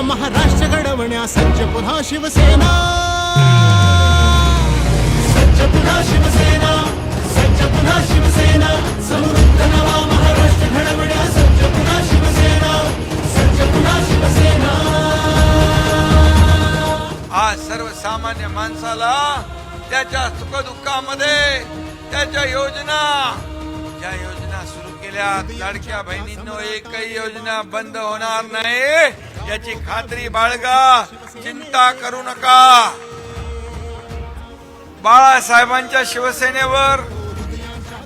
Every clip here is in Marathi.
महाराष्ट्र घडवण्या सज्ज पुन्हा शिवसेना. सज्ज पुन्हा शिवसेना सज्ज पुन्हा शिवसेना समृद्ध नवा महाराष्ट्र घडवण्या सज्ज पुन्हा शिवसेना सज्ज पुन्हा शिवसेना. आज सर्वसामान्य माणसाला त्याच्या सुखदुःखामध्ये त्याच्या योजना ज्या योजना सुरू केल्या लाडक्या बहिणींनो एकही योजना बंद होणार नाही. याची खात्री बाळगा. चिंता करू नका. बाळासाहेबांच्या शिवसेनेवर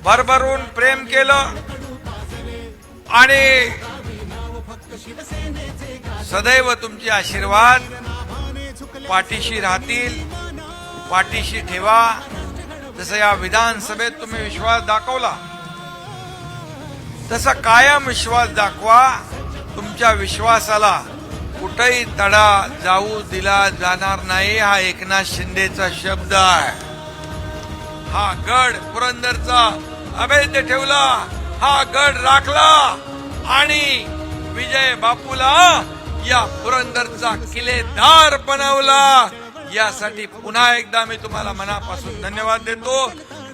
भरभरून प्रेम केलं. आणि सदैव तुमचे आशीर्वाद पाठीशी राहतील पाठीशी ठेवा. जसं या विधानसभेत तुम्ही विश्वास दाखवला तसा कायम विश्वास दाखवा. तुमच्या विश्वासाला कुठेही तडा जाऊ दिला जाणार नाही हा एकनाथ शिंदेचा शब्द आहे. हा गड पुरंदरचा अभेद्य ठेवला हा गड राखला आणि विजय बापूला या पुरंदरचा किल्लेदार बनवला. यासाठी पुन्हा एकदा मी तुम्हाला मनापासून धन्यवाद देतो.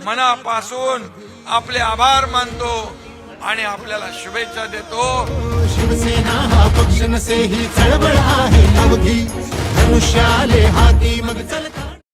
मनापासून आपले आभार मानतो. आणि आपल्याला शुभेच्छा देतो. शिवसेना हा पक्ष नसे ही चळवळ आहे. अवघी धनुष्याले हाती मग चल